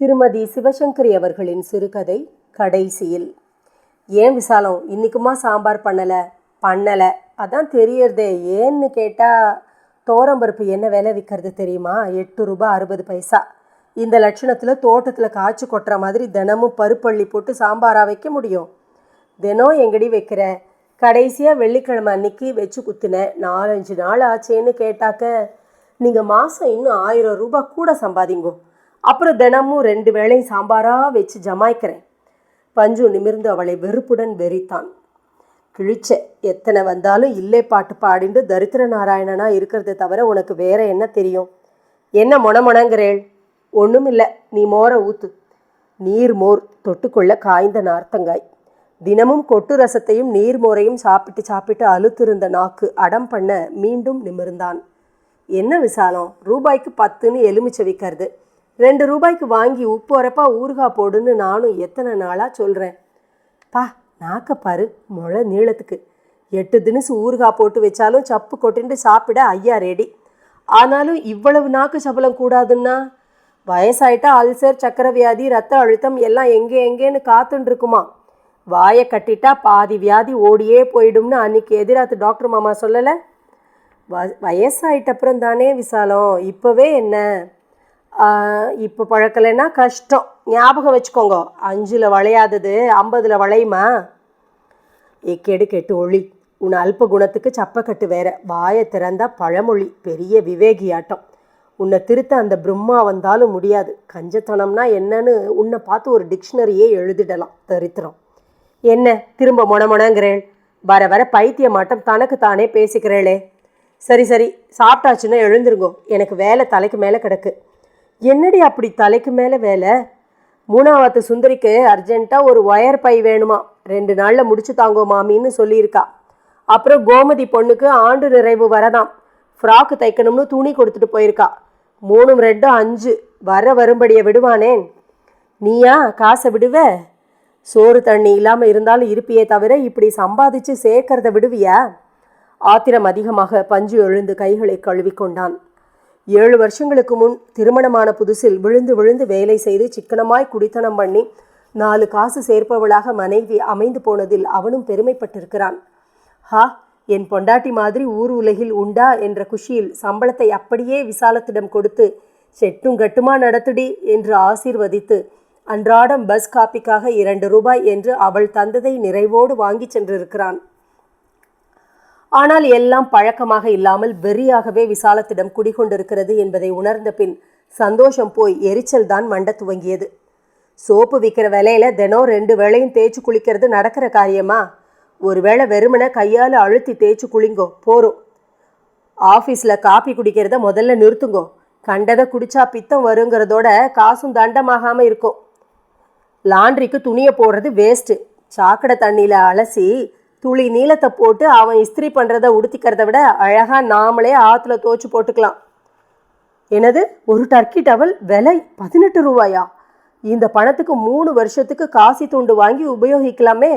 திருமதி சிவசங்கரி அவர்களின் சிறுகதை கடைசியில். ஏன் விசாலம்? இன்னைக்குமா சாம்பார் பண்ணலை? பண்ணலை. அதான் தெரியறதே. ஏன்னு கேட்டால் தோரம்பருப்பு என்ன விலை விற்கிறது தெரியுமா? எட்டு ரூபாய் அறுபது பைசா. இந்த லட்சணத்தில் தோட்டத்தில் காய்ச்சி கொட்டுற மாதிரி தினமும் பருப்பள்ளி போட்டு சாம்பாராக வைக்க முடியும்? தினம் எங்கடி வைக்கிற? கடைசியாக வெள்ளிக்கிழமை அன்னைக்கு வச்சு குத்துனேன் நாலஞ்சு நாள் ஆச்சேன்னு கேட்டாக்க நீங்கள் மாதம் இன்னும் ஆயிரம் ரூபாய் கூட சம்பாதிங்கோ. அப்புறம் தினமும் ரெண்டு வேளையும் சாம்பாராக வச்சு ஜமாய்க்கிறேன். பஞ்சு நிமிர்ந்து அவளை வெறுப்புடன் வெறித்தான். கிழிச்ச எத்தனை வந்தாலும் இல்லை பாட்டு பாடிண்டு தரித்திர நாராயணனா இருக்கிறத தவிர உனக்கு வேற என்ன தெரியும்? என்ன மொணமொணங்கிறேள் ஒன்றும் இல்லை நீ மோரை ஊத்து. நீர் மோர் தொட்டுக்கொள்ள காய்ந்த நார்த்தங்காய். தினமும் கொட்டு ரசத்தையும் நீர் மோரையும் சாப்பிட்டு சாப்பிட்டு அழுத்திருந்த நாக்கு அடம் பண்ண மீண்டும் நிமிர்ந்தான். என்ன விசாலம்? ரூபாய்க்கு பத்துன்னு எலுமிச்சை விற்கிறது ரெண்டு ரூபாய்க்கு வாங்கி உப்பு உரப்பா ஊறுகாய் போடுன்னு நானும் எத்தனை நாளாக சொல்கிறேன் பா நாக்கப்பாரு முளை நீளத்துக்கு. எட்டு தினசு ஊறுகாய் போட்டு வச்சாலும் சப்பு கொட்டிண்டு சாப்பிட ஐயா ரெடி ஆனாலும் இவ்வளவு நாக்கு சபலம் கூடாதுன்னா? வயசாயிட்டா அல்சர் சக்கர வியாதி ரத்த அழுத்தம் எல்லாம் எங்கே எங்கேன்னு காத்துன்னு இருக்குமா வாயை கட்டிட்டா பாதி வியாதி ஓடியே போயிடும்னு அன்னைக்கு எதிராத்து டாக்டர் மாமா சொல்லலை? வ வயசாயிட்ட அப்புறம் தானே விசாலம். இப்போவே என்ன? இப்போ பழக்கலைன்னா கஷ்டம். ஞாபகம் வச்சுக்கோங்க. அஞ்சில் வளையாதது ஐம்பதில் வளையுமா? எக்கேடு கெட்டு ஒளி. உன் அல்ப குணத்துக்கு சப்பக்கட்டு வேற. வாயை திறந்தா பழமொழி பெரிய விவேகியாட்டம். உன்னை திருத்த அந்த பிரம்மா வந்தாலும் முடியாது. கஞ்சத்தனம்னா என்னன்னு உன்னை பார்த்து ஒரு டிக்ஷனரியே எழுதிடலாம். தரித்திரம். என்ன? திரும்ப மொணமொணங்கிறேள் வர வர பைத்திய மாட்டம் தனக்கு தானே பேசிக்கிறேளே. சரி சரி. சாப்பிட்டாச்சுன்னா எழுந்துருங்கோ. எனக்கு வேலை தலைக்கு மேலே கிடக்கு. என்னடி அப்படி தலைக்கு மேலே வேலை? மூணாவத்து சுந்தரிக்கு அர்ஜென்ட்டாக ஒரு ஒயர் பை வேணுமா? ரெண்டு நாளில் முடிச்சு தாங்கோ மாமின்னு சொல்லியிருக்கா. அப்புறம் கோமதி பொண்ணுக்கு ஆண்டு நிறைவு வரதாம் ஃப்ராக்கு தைக்கணும்னு துணி கொடுத்துட்டு போயிருக்கா. மூணும் ரெண்டும் அஞ்சு. வர வரும்படியை விடுவானேன். நீயா காசை விடுவ? சோறு தண்ணி இல்லாமல் இருந்தாலும் இருப்பியே தவிர இப்படி சம்பாதிச்சு சேர்க்கறத விடுவியா? ஆத்திரம் அதிகமாக பஞ்சு எழுந்து கைகளை கழுவிக்கொண்டான். ஏழு வருஷங்களுக்கு முன் திருமணமான புதுசில் விழுந்து விழுந்து வேலை செய்து சிக்கனமாய் குடித்தனம் பண்ணி நாலு காசு சேர்ப்பவளாக மனைவி அமைந்து போனதில் அவனும் பெருமைப்பட்டிருக்கிறான். ஹா என் பொண்டாட்டி மாதிரி ஊர் உலகில் உண்டா? என்ற குஷியில் சம்பளத்தை அப்படியே விசாலத்திடம் கொடுத்து செட்டும் கட்டுமா நடத்துடி? என்று ஆசீர்வதித்து அன்றாடம் பஸ் காப்பிக்காக இரண்டு ரூபாய் என்று அவள் தந்ததை நிறைவோடு வாங்கிச் சென்றிருக்கிறான். ஆனால் எல்லாம் பழக்கமாக இல்லாமல் வெறியாகவே விசாலத்திடம் குடிகொண்டிருக்கிறது என்பதை உணர்ந்த பின் சந்தோஷம் போய் எரிச்சல் தான் மண்ட துவங்கியது. சோப்பு விற்கிற விலையில தினம் ரெண்டு வேளையும் தேய்ச்சி குளிக்கிறது நடக்கிற காரியமா? ஒருவேளை வெறுமனை கையால் அழுத்தி தேய்ச்சி குளிங்கோ போரும் ஆஃபீஸில் காப்பி குடிக்கிறத முதல்ல நிறுத்துங்கோ. கண்டதை குடிச்சா பித்தம் வருங்கிறதோட காசும் தண்டமாகாமல் இருக்கும் லாண்ட்ரிக்கு துணியை போடுறது வேஸ்ட்டு சாக்கடை தண்ணியில் அலசி துளி நீளத்தை போட்டு அவன் இஸ்திரி பண்ணுறத உடுத்திக்கிறத விட அழகாக நாமளே ஆற்றுல தோச்சு போட்டுக்கலாம். என்னது? ஒரு டர்க்கி டவல் விலை பதினெட்டு ரூபாயா? இந்த பணத்துக்கு மூணு வருஷத்துக்கு காசி துண்டு வாங்கி உபயோகிக்கலாமே.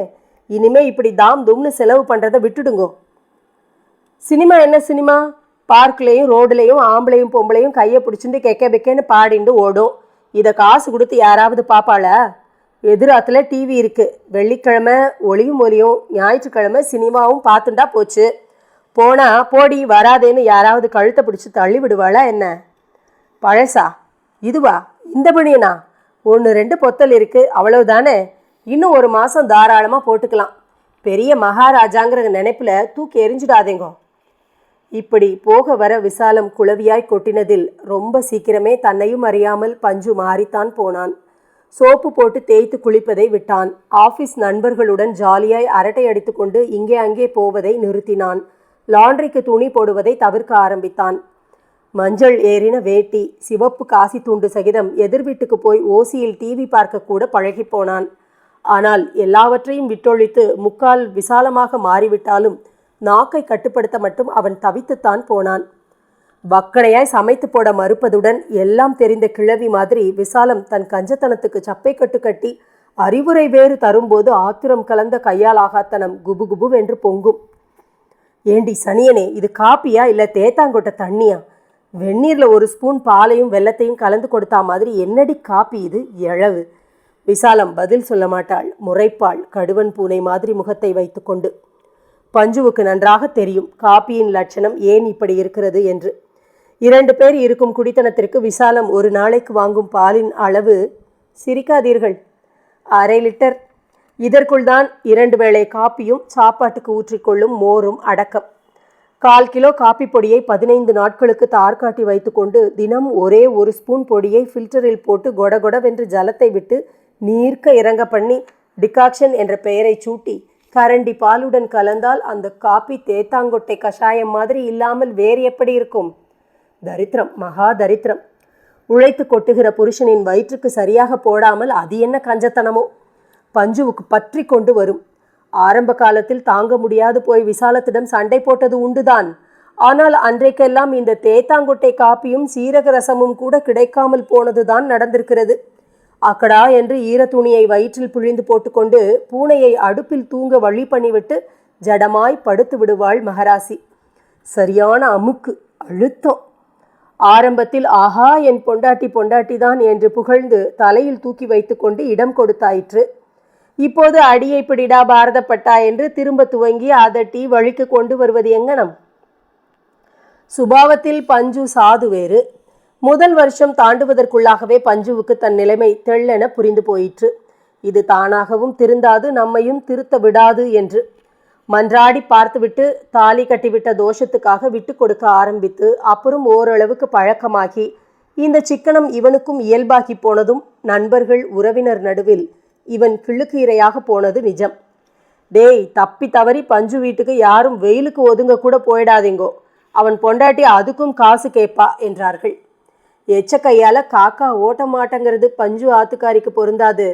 இனிமே இப்படி தாம் தும்னு செலவு பண்ணுறதை விட்டுடுங்கோ. சினிமா என்ன சினிமா? பார்க்லேயும் ரோடுலேயும் ஆம்பளையும் பொம்பளையும் கையை பிடிச்சிட்டு கெக்க பெக்கேன்னு பாடிண்டு ஓடும். இதை காசு கொடுத்து யாராவது பாப்பாளா? எதிராத்தில் டிவி இருக்குது வெள்ளிக்கிழமை ஒளியும் ஒலியும் ஞாயிற்றுக்கிழமை சினிமாவும் பார்த்துண்டா போச்சு. போனால் போடி வராதேன்னு யாராவது கழுத்தை பிடிச்சி தள்ளி விடுவாளா என்ன? பழசா? இதுவா? இந்த பணியனா? ஒன்று ரெண்டு பொத்தல் இருக்குது அவ்வளவுதானே? இன்னும் ஒரு மாதம் தாராளமாக போட்டுக்கலாம். பெரிய மகாராஜாங்கிற நினைப்பில் தூக்கி எரிஞ்சிடாதேங்கோ இப்படி போக வர விசாலம் குளவியாய் கொட்டினதில் ரொம்ப சீக்கிரமே தன்னையும் அறியாமல் பஞ்சு மாறித்தான் போனான். சோப்பு போட்டு தேய்த்து குளிப்பதை விட்டான். ஆபீஸ் நண்பர்களுடன் ஜாலியாய் அரட்டை அடித்துக்கொண்டு இங்கே அங்கே போவதை நிறுத்தினான். லாண்ட்ரிக்கு துணி போடுவதை தவிர்க்க ஆரம்பித்தான். மஞ்சள் ஏறின வேட்டி சிவப்பு காசி துண்டு சகிதம் எதிர் வீட்டுக்கு போய் ஓசியில் டிவி பார்க்க கூட பழகி போனான். ஆனால் எல்லாவற்றையும் விட்டொழித்து முக்கால் விசாலமாக மாறிவிட்டாலும் நாக்கை கட்டுப்படுத்த மட்டும் அவன் தவித்துத்தான் போனான். வக்கனையாய் சமைத்து போட மறுப்பதுடன் எல்லாம் தெரிந்த கிழவி மாதிரி விசாலம் தன் கஞ்சத்தனத்துக்கு சப்பை கட்டு கட்டி அறிவுரை வேறு தரும்போது ஆத்திரம் கலந்த கையால் ஆகாத்தனம் குபு குபுவென்று பொங்கும். ஏண்டி சனியனே இது காப்பியா இல்லை தேத்தாங்கொட்ட தண்ணியா? வெந்நீரில் ஒரு ஸ்பூன் பாலையும் வெல்லத்தையும் கலந்து கொடுத்தா மாதிரி என்னடி காப்பி இது? எழவு. விசாலம் பதில் சொல்ல மாட்டாள். முறைப்பாள். கடுவன் பூனை மாதிரி முகத்தை வைத்துக்கொண்டு பஞ்சுவுக்கு நன்றாக தெரியும். காப்பியின் லட்சணம் ஏன் இப்படி இருக்கிறது என்று. இரண்டு பேர் இருக்கும் குடித்தனத்திற்கு விசாலம் ஒரு நாளைக்கு வாங்கும் பாலின் அளவு சிரிக்காதீர்கள். அரை லிட்டர். இதற்குள் தான் இரண்டு வேளை காப்பியும் சாப்பாட்டுக்கு ஊற்றிக்கொள்ளும் மோரும் அடக்கம். கால் கிலோ காப்பி பொடியை பதினைந்து நாட்களுக்கு தார்காட்டி வைத்துக்கொண்டு தினம் ஒரே ஒரு ஸ்பூன் பொடியை ஃபில்டரில் போட்டு கொடகொடவென்று ஜலத்தை விட்டு நீர்க்க இறங்க பண்ணி டிகாக்ஷன் என்ற பெயரை சூட்டி கரண்டி பாலுடன் கலந்தால் அந்த காப்பி தேத்தாங்கொட்டை கஷாயம் மாதிரி இல்லாமல் வேறு எப்படி இருக்கும்? தரித்திரம் மகா தரித்திரம் உழைத்து கொட்டுகிற புருஷனின் வயிற்றுக்கு சரியாக போடாமல் அது என்ன கஞ்சத்தனமோ? பஞ்சுவுக்கு பற்றி கொண்டு வரும். ஆரம்ப காலத்தில் தாங்க முடியாது போய் விசாலத்திடம் சண்டை போட்டது உண்டுதான். ஆனால் அன்றைக்கெல்லாம் இந்த தேத்தாங்கொட்டை காப்பியும் சீரக ரசமும் கூட கிடைக்காமல் போனதுதான் நடந்திருக்கிறது. அக்கடா என்று ஈரத்துணியை வயிற்றில் புழிந்து போட்டுக்கொண்டு பூனையை அடுப்பில் தூங்க வழி பண்ணிவிட்டு ஜடமாய் படுத்து விடுவாள் மகராசி. சரியான அமுக்கு அழுத்தம். ஆரம்பத்தில் ஆஹா என் பொண்டாட்டி பொண்டாட்டி தான் என்று புகழ்ந்து தலையில் தூக்கி வைத்துக்கொண்டு இடம் கொடுத்தாயிற்று. இப்போது அடியை பிடிடா பாரதப்பட்டா என்று திரும்ப துவங்கி அதட்டி வழிக்கு கொண்டு வருவது எங்கனம்? சுபாவத்தில் பஞ்சு சாது வேறு. முதல் வருஷம் தாண்டுவதற்குள்ளாகவே பஞ்சுவுக்கு தன் நிலைமை தெள்ளென புரிந்து போயிற்று. இது தானாகவும் திருந்தாது நம்மையும் திருத்த விடாது என்று மன்றாடி பார்த்துவிட்டு தாலி கட்டிவிட்ட தோஷத்துக்காக விட்டு கொடுக்க ஆரம்பித்து அப்புறம் ஓரளவுக்கு பழக்கமாகி இந்த சிக்கனம் இவனுக்கும் இயல்பாகி போனதும் நண்பர்கள் உறவினர் நடுவில் இவன் கிள்ளுக்கீரையாக போனது நிஜம். டேய் தப்பி தவறி பஞ்சு வீட்டுக்கு யாரும் வெயிலுக்கு ஒதுங்க கூட போயிடாதீங்கோ. அவன் பொண்டாட்டி அதுக்கும் காசு கேட்பா என்றார்கள். எச்ச கையால் காக்கா ஓட்ட மாட்டேங்கிறது பஞ்சு ஆத்துக்காரிக்கு பொருந்தாது.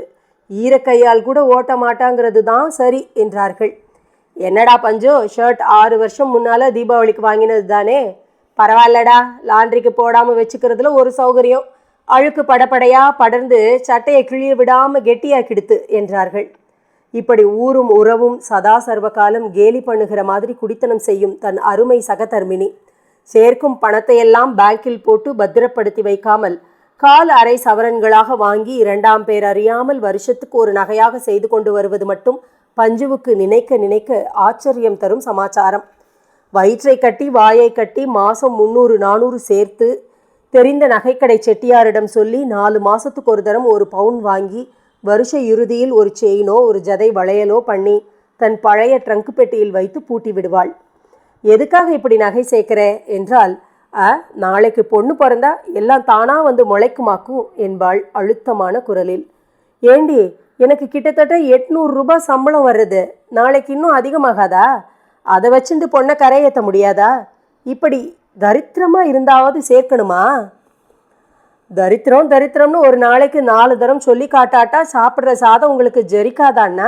ஈரக்கையால் கூட ஓட்ட மாட்டாங்கிறது தான் சரி என்றார்கள். என்னடா பஞ்சு ஷர்ட் ஆறு வருஷம் முன்னால் தீபாவளிக்கு வாங்கினது தானே பரவாயில்லடா லாண்ட்ரிக்கு போடாமல் வச்சுக்கிறதுல ஒரு சௌகரியம். அழுக்கு படப்படையாக படர்ந்து சட்டையை கிழிய விடாமல் கெட்டியாக்கிடுத்து என்றார்கள். இப்படி ஊரும் உறவும் சதா சர்வகாலம் கேலி பண்ணுகிற மாதிரி குடித்தனம் செய்யும் தன் அருமை சகதர்மினி. சேர்க்கும் பணத்தையெல்லாம் பேங்கில் போட்டு பத்திரப்படுத்தி வைக்காமல் கால் அரை சவரன்களாக வாங்கி இரண்டாம் பேர் அறியாமல் வருஷத்துக்கு ஒரு நகையாக செய்து கொண்டு வருவது மட்டும் பஞ்சுவுக்கு நினைக்க நினைக்க ஆச்சரியம் தரும் சமாச்சாரம். வயிற்றை கட்டி வாயை கட்டி மாதம் முந்நூறு நானூறு சேர்த்து தெரிந்த நகைக்கடை செட்டியாரிடம் சொல்லி நாலு மாதத்துக்கு ஒரு தரம் ஒரு பவுன் வாங்கி வருஷ இறுதியில் ஒரு செயினோ ஒரு ஜதை வளையலோ பண்ணி தன் பழைய ட்ரங்க் பெட்டியில் வைத்து பூட்டி விடுவாள். எதுக்காக இப்படி நகை சேர்க்கிற? என்றால் அ நாளைக்கு பொண்ணு பிறந்தா எல்லாம் தானா வந்து முளைக்குமாக்கும் என்பாள் அழுத்தமான குரலில். ஏண்டி எனக்கு கிட்டத்தட்ட எட்நூறு ரூபாய் சம்பளம் வருது. நாளைக்கு இன்னும் அதிகமாகாதா? அதை வச்சுட்டு பொண்ணை கரையேற்ற முடியாதா? இப்படி தரித்திரமாக இருந்தாவது சேர்க்கணுமா? தரித்திரம் தரித்திரம்னு ஒரு நாளைக்கு நாலு தரம் சொல்லி காட்டாட்டா சாப்பிட்ற சாதம் உங்களுக்கு ஜெரிக்காதாண்ணா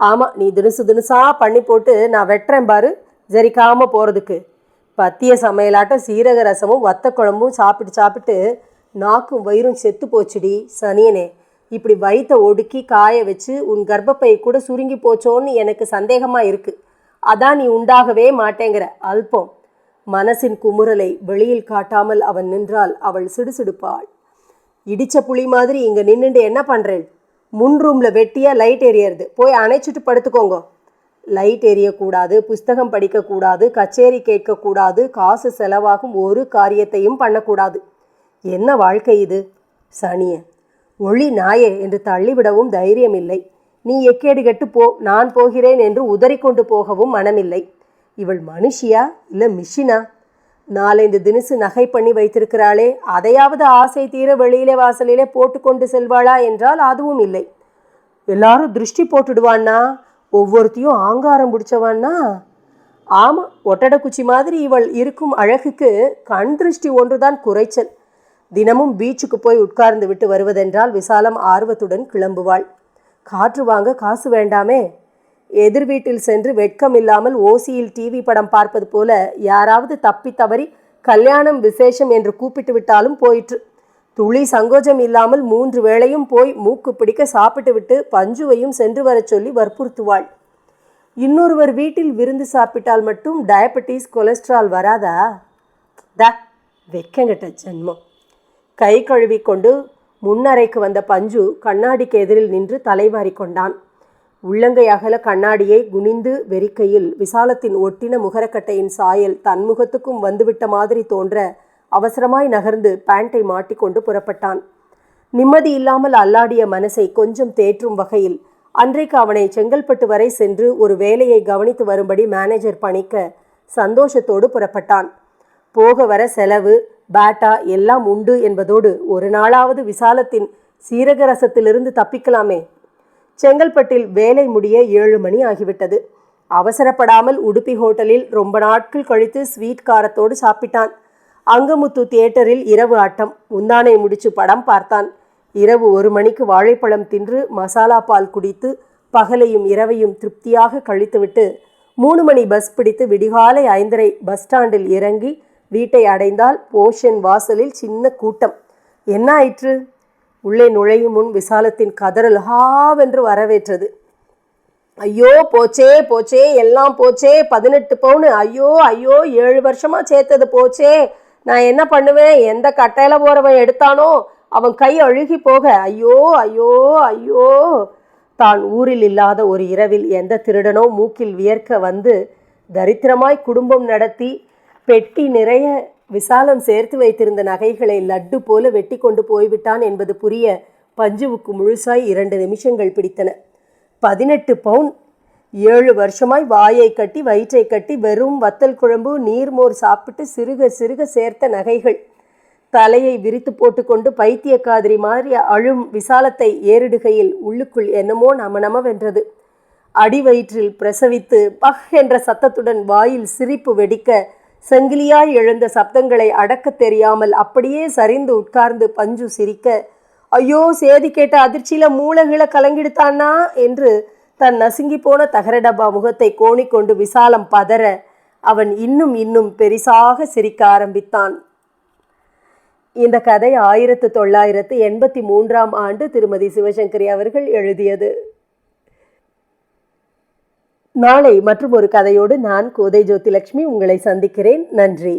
ஆமாம் நீ தினுசு தினுசாக பண்ணி போட்டு நான் வெட்டுறேன் பாரு ஜெரிக்காமல் போகிறதுக்கு பத்திய சமையலாட்டம் சீரக ரசமும் வத்த குழம்பும் சாப்பிட்டு சாப்பிட்டு நாக்கும் வயிறும் செத்து போச்சுடி சனியனே. இப்படி வயித்தை ஒடுக்கி காய வச்சு உன் கர்ப்பப்பை கூட சுருங்கி போச்சோன்னு எனக்கு சந்தேகமாக இருக்கு. அதான் நீ உண்டாகவே மாட்டேங்கிற. அல்பம். மனசின் குமுறலை வெளியில் காட்டாமல் அவன் நின்றால் அவள் சிடுசிடுப்பாள். இடிச்ச புலி மாதிரி இங்கே நின்றுண்டு என்ன பண்ணுறேன் முன் ரூமில் வெட்டியாக லைட் எரியறது. போய் அணைச்சிட்டு படுத்துக்கோங்க. லைட் எரியக்கூடாது புஸ்தகம் படிக்கக்கூடாது கச்சேரி கேட்கக்கூடாது காசு செலவாகும் ஒரு காரியத்தையும் பண்ணக்கூடாது. என்ன வாழ்க்கை இது? சனியன். ஒளி நாயே என்று தள்ளிவிடவும் தைரியமில்லை. நீ எக்கேடு கெட்டு போ நான் போகிறேன் என்று உதறிக்கொண்டு போகவும் மனமில்லை. இவள் மனுஷியா இல்லை மிஷினா? நாலந்து தினசு நகை பண்ணி வைத்திருக்கிறாளே அதையாவது ஆசை தீர வெளியிலே வாசலிலே போட்டுக்கொண்டு செல்வாளா என்றால் அதுவும் இல்லை. எல்லாரும் திருஷ்டி போட்டுடுவான்னா ஒவ்வொருத்தையும் ஆங்காரம் பிடிச்சவான்னா? ஆமாம் ஒட்டடக்குச்சி மாதிரி இவள் இருக்கும் அழகுக்கு கண் திருஷ்டி ஒன்றுதான் குறைச்சல். தினமும் பீச்சுக்கு போய் உட்கார்ந்து விட்டு வருவதென்றால் விசாலம் ஆர்வத்துடன் கிளம்புவாள். காற்று வாங்க காசு வேண்டாமே. எதிர் வீட்டில் சென்று வெட்கம் இல்லாமல் ஓசியில் டிவி படம் பார்ப்பது போல யாராவது தப்பி தவறி கல்யாணம் விசேஷம் என்று கூப்பிட்டு விட்டாலும் போயிற்று. துளி சங்கோஜம் இல்லாமல் மூன்று வேளையும் போய் மூக்கு பிடிக்க சாப்பிட்டு விட்டு பஞ்சுவையும் சென்று வரச் சொல்லி வற்புறுத்துவாள். இன்னொருவர் வீட்டில் விருந்து சாப்பிட்டால் மட்டும் டயபெட்டிஸ் கொலஸ்ட்ரால் வராதா? த வெக்கங்கட்ட ஜென்மம். கை கழுவிக்கொண்டு முன்னறைக்கு வந்த பஞ்சு கண்ணாடிக்கு எதிரில் நின்று தலைவாரி கொண்டான். உள்ளங்கை அகல கண்ணாடியை குனிந்து வெறிக்கையில் விசாலத்தின் ஒட்டின முகரக்கட்டையின் சாயல் தன் முகத்துக்கும் வந்துவிட்ட மாதிரி தோன்ற அவசரமாய் நகர்ந்து பேண்டை மாட்டிக்கொண்டு புறப்பட்டான். நிம்மதி இல்லாமல் அல்லாடிய மனசை கொஞ்சம் தேற்றும் வகையில் அன்றைக்கு அவனை செங்கல்பட்டு வரை சென்று ஒரு வேலையை கவனித்து வரும்படி மேனேஜர் பணிக்க சந்தோஷத்தோடு புறப்பட்டான். போக வர செலவு பேட்டா எல்லாம் உண்டு என்பதோடு ஒரு நாளாவது விசாலத்தின் சீரக ரசத்திலிருந்து தப்பிக்கலாமே. செங்கல்பட்டில் வேலை முடிய ஏழு மணி ஆகிவிட்டது. அவசரப்படாமல் உடுப்பி ஹோட்டலில் ரொம்ப நாட்கள் கழித்து ஸ்வீட் காரத்தோடு சாப்பிட்டான். அங்கமுத்து தியேட்டரில் இரவு ஆட்டம். முந்தானை முடிச்சு படம் பார்த்தான். இரவு ஒரு மணிக்கு வாழைப்பழம் தின்று மசாலா பால் குடித்து பகலையும் இரவையும் திருப்தியாக கழித்துவிட்டு மூணு மணி பஸ் பிடித்து விடிகாலை ஐந்தரை பஸ் ஸ்டாண்டில் இறங்கி வீட்டை அடைந்தால் போஷன் வாசலில் சின்ன கூட்டம். என்ன ஆயிற்று? உள்ளே நுழையும் முன் விசாலத்தின் கதறல் ஹாவென்று வரவேற்றது. ஐயோ போச்சே போச்சே எல்லாம் போச்சே பதினெட்டு பவுனு. ஐயோ ஐயோ ஏழு வருஷமா சேர்த்தது போச்சே. நான் என்ன பண்ணுவேன்? எந்த கட்டையில போறவன் எடுத்தானோ அவன் கை அழுகி போக ஐயோ ஐயோ ஐயோ. தான் ஊரில் இல்லாத ஒரு இரவில் எந்த திருடனோ மூக்கில் வியர்க்க வந்து தரித்திரமாய் குடும்பம் நடத்தி பெட்டி நிறைய விசாலம் சேர்த்து வைத்திருந்த நகைகளை லட்டு போல வெட்டி கொண்டு போய்விட்டான் என்பது புரிய பஞ்சுவுக்கு முழுசாய் இரண்டு நிமிஷங்கள் பிடித்தன. பதினெட்டு பவுன். ஏழு வருஷமாய் வாயை கட்டி வயிற்றை கட்டி வெறும் வத்தல் குழம்பு நீர்மோர் சாப்பிட்டு சிறுக சிறுக சேர்த்த நகைகள். தலையை விரித்து போட்டுக்கொண்டு பைத்திய காதிரி மாதிரி அழும் விசாலத்தை ஏறிடுகையில் உள்ளுக்குள் என்னமோ நம நமவென்றது அடி வயிற்றில் பிரசவித்து பஹ் என்ற சத்தத்துடன் வாயில் சிரிப்பு வெடிக்க செங்கிலியாய் எழுந்த சப்தங்களை அடக்கத் தெரியாமல் அப்படியே சரிந்து உட்கார்ந்து பஞ்சு சிரிக்க ஐயோ சேதி கேட்ட அதிர்ச்சியில மூளைகளை கலங்கிடுத்தானா? என்று தன் நசுங்கி போன தகர டப்பா முகத்தை கோணிக்கொண்டு விசாலம் பதற அவன் இன்னும் இன்னும் பெரிசாக சிரிக்க ஆரம்பித்தான். இந்த கதை ஆயிரத்து தொள்ளாயிரத்து எண்பத்தி மூன்றாம் ஆண்டு திருமதி சிவசங்கரி அவர்கள் எழுதியது. நாளை மற்றும் ஒரு கதையோடு நான் கோதை ஜோதிலட்சுமி உங்களை சந்திக்கிறேன். நன்றி.